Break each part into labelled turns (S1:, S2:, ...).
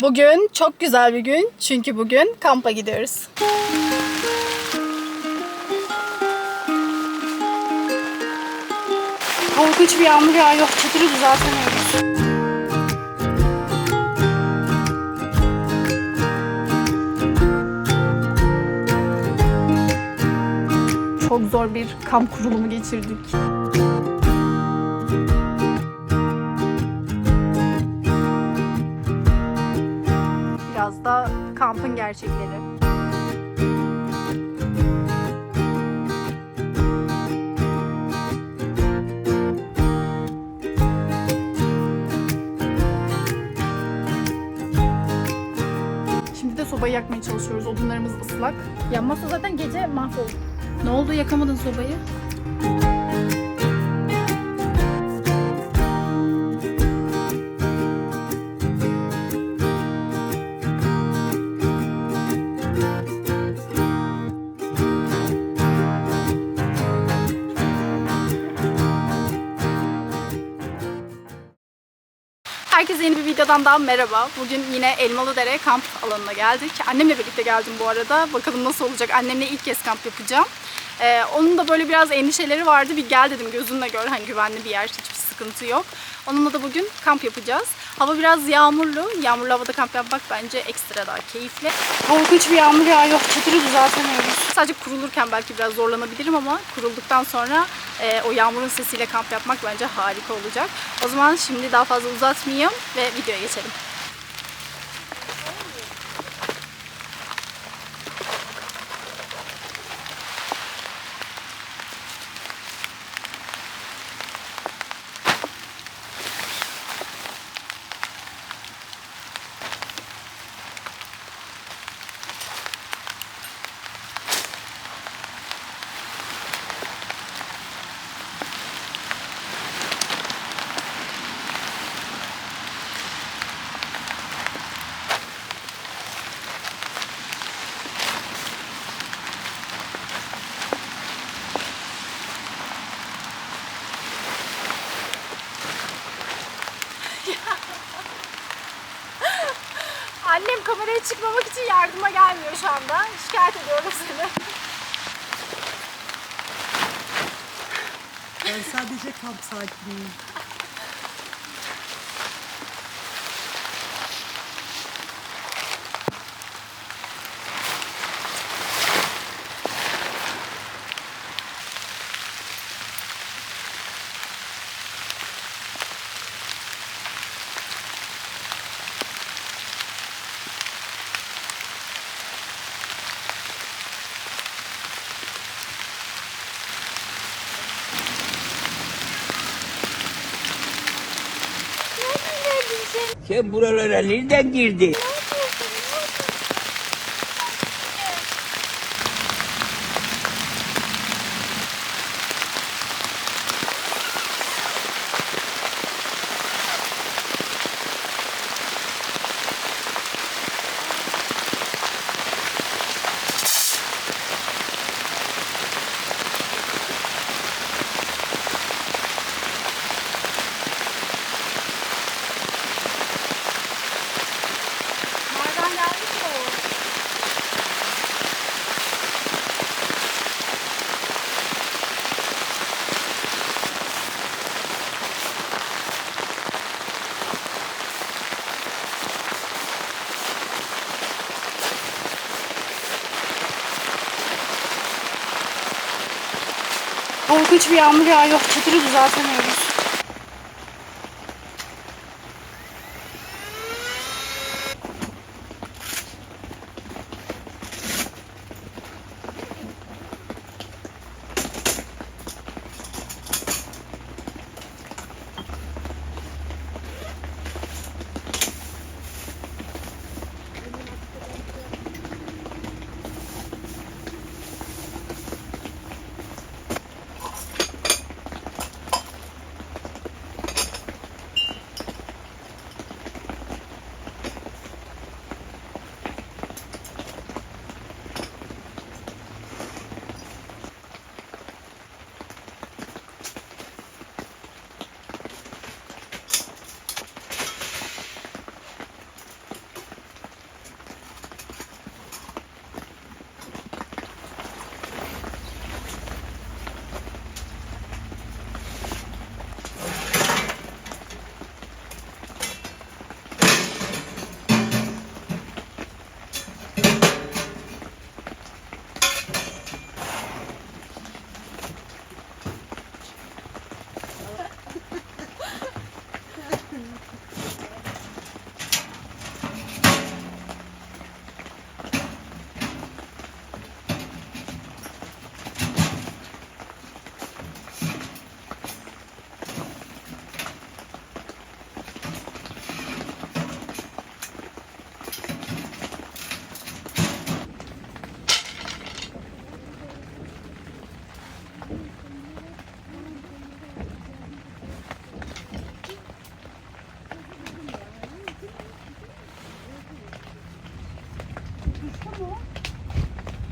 S1: Bugün çok güzel bir gün çünkü bugün kampa gidiyoruz. Korkunç bir yağmur yağıyor. Çadırı düzeltemiyoruz. Çok zor bir kamp kurulumu geçirdik. Kampın gerçekleri. Şimdi de sobayı yakmaya çalışıyoruz. Odunlarımız ıslak. Yanmazsa zaten gece mahvolur. Ne oldu yakamadın sobayı? Herkese yeni bir videodan daha merhaba. Bugün yine Elmalıdere kamp alanına geldik. Annemle birlikte geldim bu arada. Bakalım nasıl olacak. Annemle ilk kez kamp yapacağım. Ee, onun da böyle biraz endişeleri vardı. Bir gel dedim gözünle gör. Hani güvenli bir yer. Hiçbir sıkıntı yok. Onunla da bugün kamp yapacağız. Hava biraz yağmurlu. Yağmurlu havada kamp yapmak bence ekstra daha keyifli. Korkunç bir yağmur yağıyor. Çadırı düzeltemiyoruz. Sadece kurulurken belki biraz zorlanabilirim ama kurulduktan sonra e, o yağmurun sesiyle kamp yapmak bence harika olacak. O zaman şimdi daha fazla uzatmayayım ve videoya geçelim. Annem kameraya çıkmamak için yardıma gelmiyor şu anda. Şikayet ediyorum seni.
S2: Ben sadece kamp sakiniyim.
S3: Sen buralara nereden girdin?
S1: Korkunç bir yağmur yağıyor. Çadırı düzeltemiyoruz.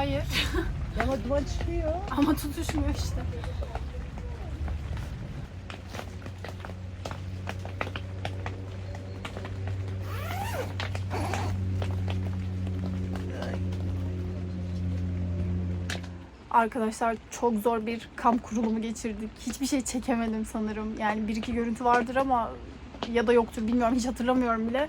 S1: Hayır.
S2: Ama duman çıkıyor.
S1: Ama tutuşmuyor işte. Arkadaşlar çok zor bir kamp kurulumu geçirdik. Hiçbir şey çekemedim sanırım. Yani bir iki görüntü vardır ama ya da yoktur bilmiyorum hiç hatırlamıyorum bile.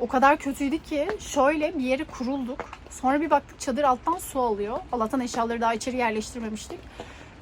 S1: O kadar kötüydü ki şöyle bir yere kurulduk. Sonra bir baktık çadır alttan su alıyor. Allah'tan eşyaları daha içeri yerleştirmemiştik.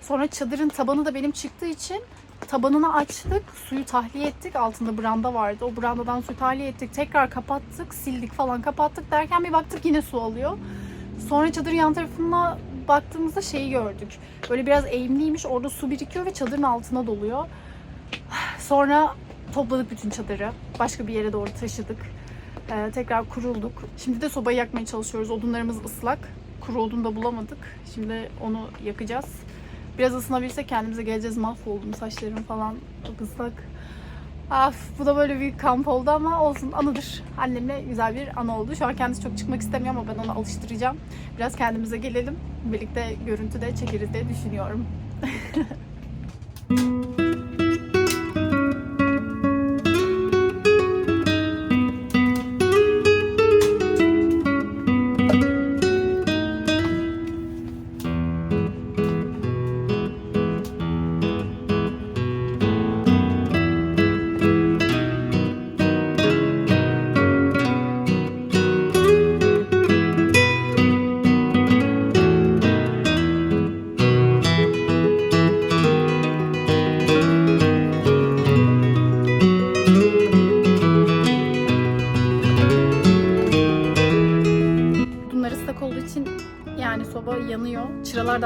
S1: Sonra çadırın tabanı da benim çıktığı için tabanını açtık, suyu tahliye ettik. Altında branda vardı. O brandadan suyu tahliye ettik. Tekrar kapattık, sildik falan kapattık derken bir baktık yine su alıyor. Sonra çadırın yan tarafına baktığımızda şeyi gördük. Böyle biraz eğimliymiş. Orada su birikiyor ve çadırın altına doluyor. Sonra topladık bütün çadırı. Başka bir yere doğru taşıdık. Ee, tekrar kurulduk. Şimdi de sobayı yakmaya çalışıyoruz. Odunlarımız ıslak. Kuru odun da bulamadık. Şimdi onu yakacağız. Biraz ısınabilsek kendimize geleceğiz. Mahvoldum saçlarım falan çok ıslak. Af, bu da böyle bir kamp oldu ama olsun anıdır. Annemle güzel bir anı oldu. Şu an kendisi çok çıkmak istemiyor ama ben onu alıştıracağım. Biraz kendimize gelelim. Birlikte görüntü de çekeriz diye düşünüyorum.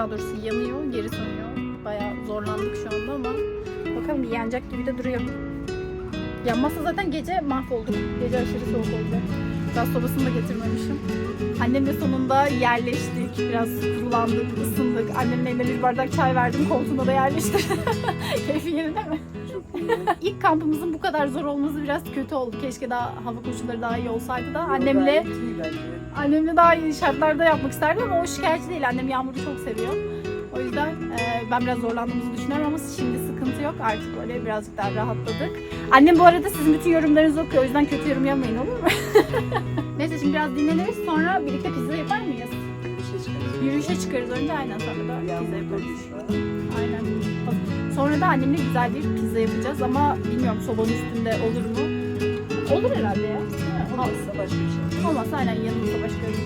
S1: daha doğrusu yanıyor, geri sönüyor. Bayağı zorlandık şu anda ama bakalım yanacak gibi de duruyor. Yanmazsa zaten gece mahvolduk. Gece aşırı soğuk olacak. Gaz sobasını da getirmemişim. Annemle sonunda yerleştik. Biraz kurulandık, ısındık. Annemin eline bir bardak çay verdim. Koltuğuna da yerleştirdim. Keyfin yerinde mi? İlk kampımızın bu kadar zor olması biraz kötü oldu. Keşke daha hava koşulları daha iyi olsaydı da annemle. Annemle daha iyi şartlarda yapmak isterdim ama o şikayetçi değil. Annem yağmuru çok seviyor. O yüzden e, ben biraz zorlandığımızı düşünüyorum ama şimdi sıkıntı yok. Artık böyle birazcık daha rahatladık. Annem bu arada sizin bütün yorumlarınızı okuyor. O yüzden kötü yorum yapmayın olur mu? Neyse şimdi biraz dinleniriz. Sonra birlikte pizza yapar mıyız? Yürüyüşe çıkarız önce aynen sonra da pizza yaparız. Aynen. Sonra da annemle güzel bir pizza yapacağız ama bilmiyorum sobanın üstünde olur mu? Olur herhalde ya.
S2: Olmazsa başka bir şey.
S1: Olmazsa aynen yanımızda başka yiyecekler de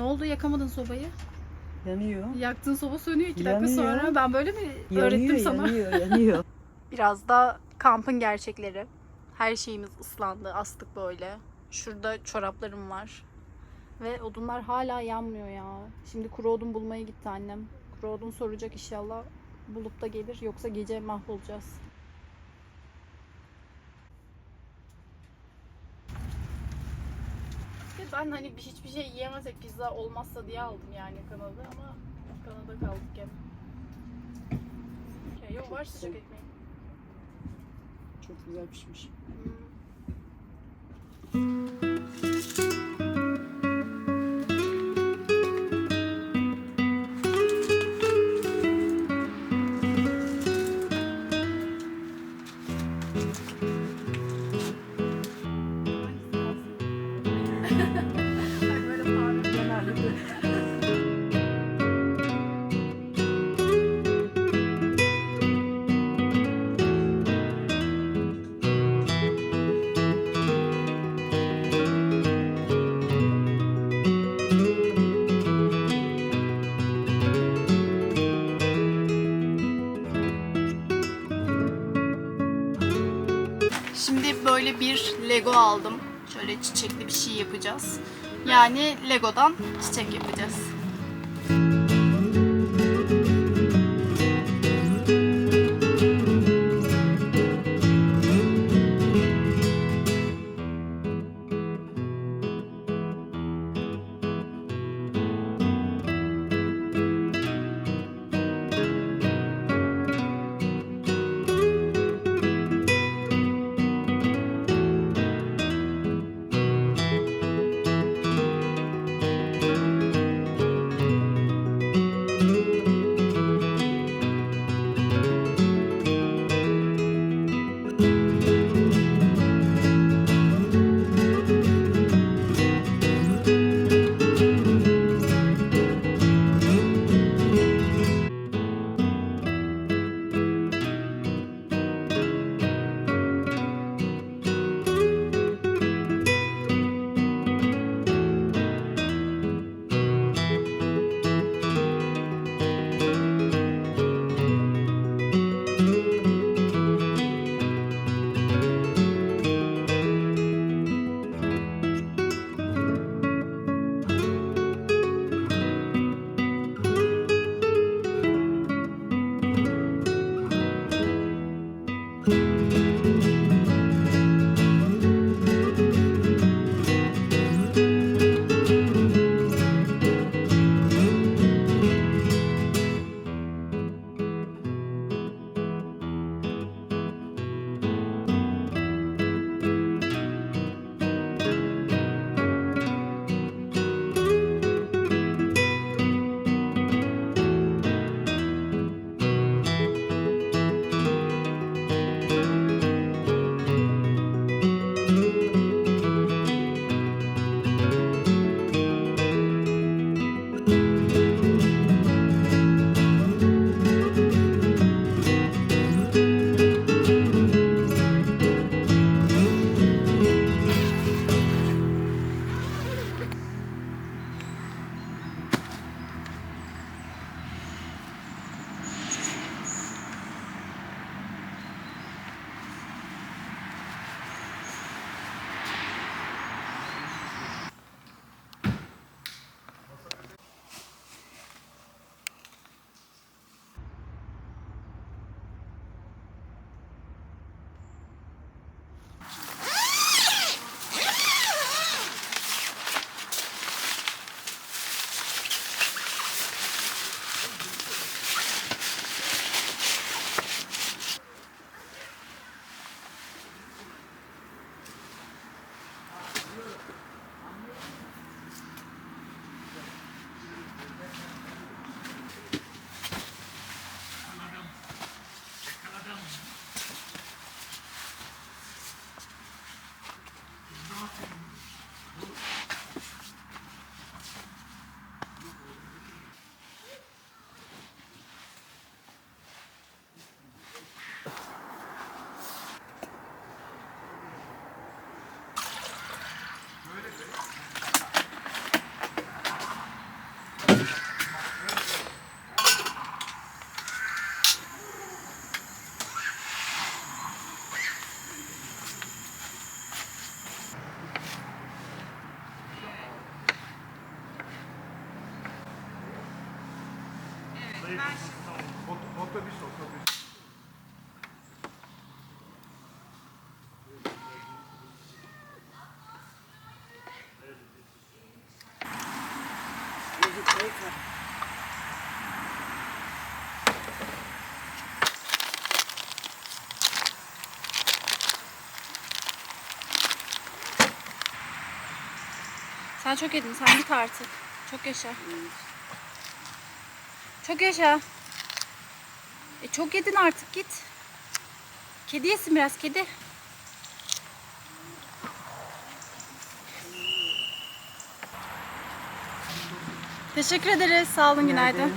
S1: Ne oldu yakamadın sobayı?
S2: Yanıyor.
S1: Yaktığın soba sönüyor iki dakika
S2: Yanıyor.
S1: sonra. Ben böyle mi
S2: Yanıyor,
S1: öğrettim sana?
S2: yanıyor, yanıyor.
S1: Biraz da kampın gerçekleri. Her şeyimiz ıslandı, astık böyle. Şurada çoraplarım var. Ve odunlar hala yanmıyor ya. Şimdi kuru odun bulmaya gitti annem. Kuru odun soracak inşallah. Bulup da gelir. Yoksa gece mahvolacağız. Ben hani hiçbir şey yiyemezsek pizza olmazsa diye aldım yani kanadı ama kanada kaldık gene. Ya yok var sıcak ekmeği.
S2: Çok güzel pişmiş. Genelde
S1: çiçekli bir şey yapacağız. Yani Lego'dan çiçek yapacağız. Sen çok yedin. Sen git artık. Çok yaşa. Çok yaşa. E çok yedin artık git. Kedi yesin biraz kedi. Teşekkür ederiz. Sağ olun. Günaydın.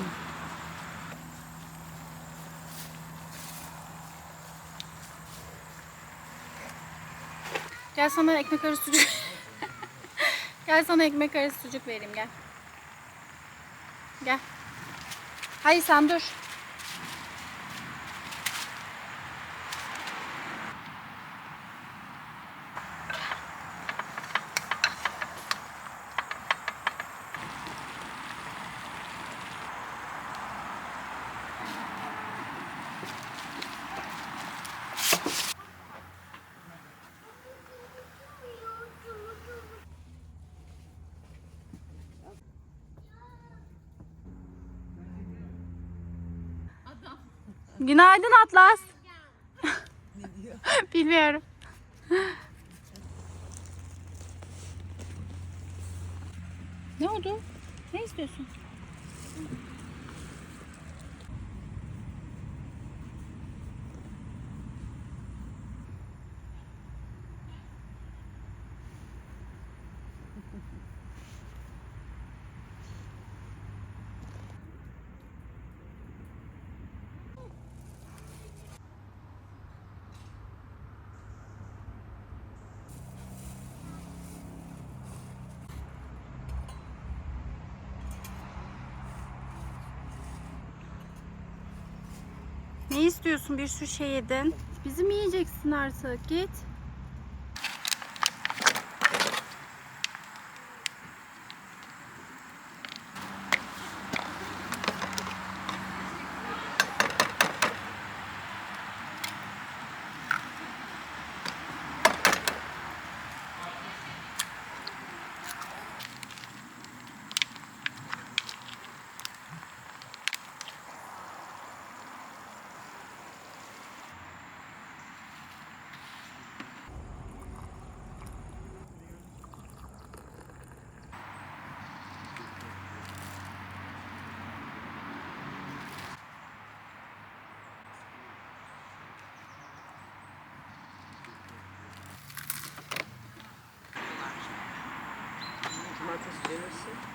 S1: Gel sana ekmek arası sucuk. gel sana ekmek arası sucuk vereyim gel. Gel. Hayır sen dur. Günaydın Atlas. Bilmiyorum. ne oldu? Ne istiyorsun? Ne istiyorsun? Bir sürü şey yedin. Bizi yiyeceksin artık? Git.
S2: 游戏。